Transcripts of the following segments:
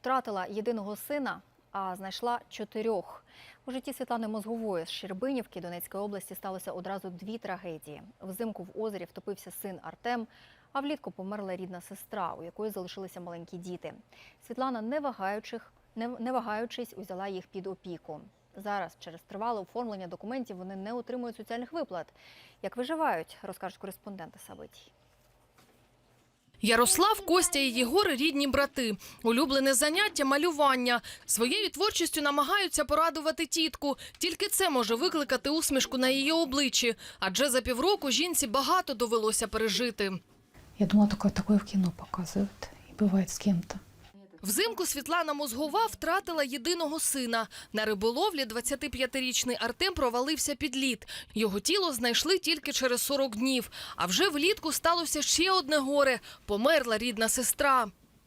втратила єдиного сина, а знайшла чотирьох. У житті Світлани Мозгової з Щербинівки Донецької області сталося одразу дві трагедії. Взимку в озері втопився син Артем, а влітку померла рідна сестра, у якої залишилися маленькі діти. Світлана, не вагаючих, не, вагаючись, узяла їх під опіку. Зараз через тривале оформлення документів вони не отримують соціальних виплат. Як виживають, розкажуть кореспонденти Сабитій. Ярослав, Костя і Єгор – рідні брати. Улюблене заняття – малювання. Своєю творчістю намагаються порадувати тітку. Тільки це може викликати усмішку на її обличчі. Адже за півроку жінці багато довелося пережити. Я думала, таке, такое в кіно показують і буває з кем-то. Взимку Світлана Мозгова втратила єдиного сина. На риболовлі 25-річний Артем провалився під лід. Його тіло знайшли тільки через 40 днів. А вже влітку сталося ще одне горе – померла рідна сестра.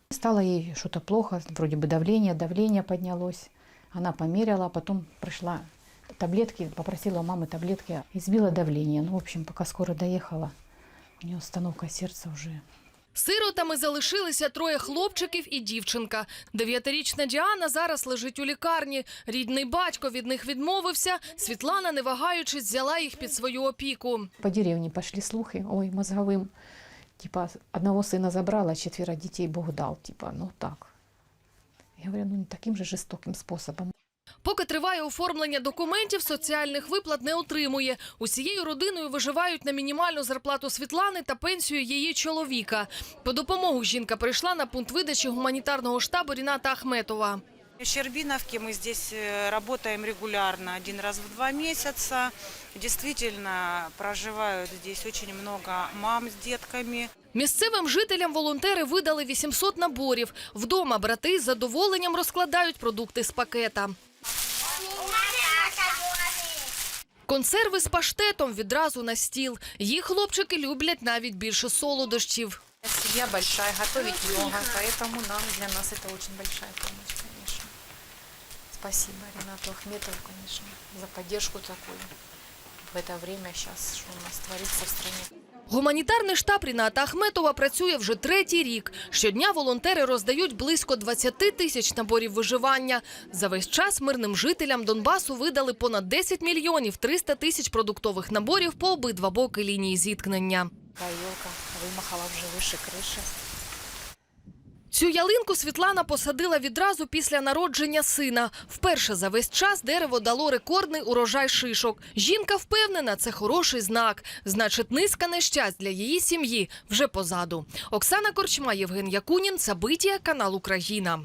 Стало ей что-то плохо, вроде бы давление, давление поднялось. Она померила, а потом пришла таблетки, попросила у мамы таблетки, избила давление. Ну, в общем, пока скоро доехала, у нее остановка сердца уже. Сиротами залишилися троє хлопчиків і дівчинка. Дев'ятирічна Діана зараз лежить у лікарні. Рідний батько від них відмовився. Світлана, не вагаючись, взяла їх під свою опіку. По деревне пошли слухи, ой, мозговым. Типа, одного сына забрала, четверо детей Бог дал. Типа, ну так. Я говорю, ну не таким же жестоким способом. Поки триває оформлення документів, соціальних виплат не отримує. Усією родиною виживають на мінімальну зарплату Світлани та пенсію її чоловіка. По допомогу жінка прийшла на пункт видачі гуманітарного штабу Ріната Ахметова. В Щербиновке мы здесь э, работаем регулярно, один раз в два месяца. Действительно, проживают здесь очень много мам с детками. Місцевим жителям волонтери видали 800 наборів. Вдома брати з задоволенням розкладають продукти з пакета. Консерви з паштетом відразу на стіл. Їх хлопчики люблять навіть більше солодощів. Семья большая, готовить много, поэтому нам для нас это очень большая помощь, конечно. Спасибо Ренату Ахметову, конечно, за поддержку такую в это время сейчас, что у нас творится в стране. Гуманітарний штаб Ріната Ахметова працює вже третій рік. Щодня волонтери роздають близько 20 тисяч наборів виживання. За весь час мирним жителям Донбасу видали понад 10 мільйонів 300 тисяч продуктових наборів по обидва боки лінії зіткнення. Такая елка вымахала уже выше крыши. Цю ялинку Світлана посадила відразу після народження сина. Вперше за весь час дерево дало рекордний урожай шишок. Жінка впевнена, це хороший знак. Значить, низка нещасть для її сім'ї вже позаду. Оксана Корчма, Євген Якунін, Сабитія, канал Україна.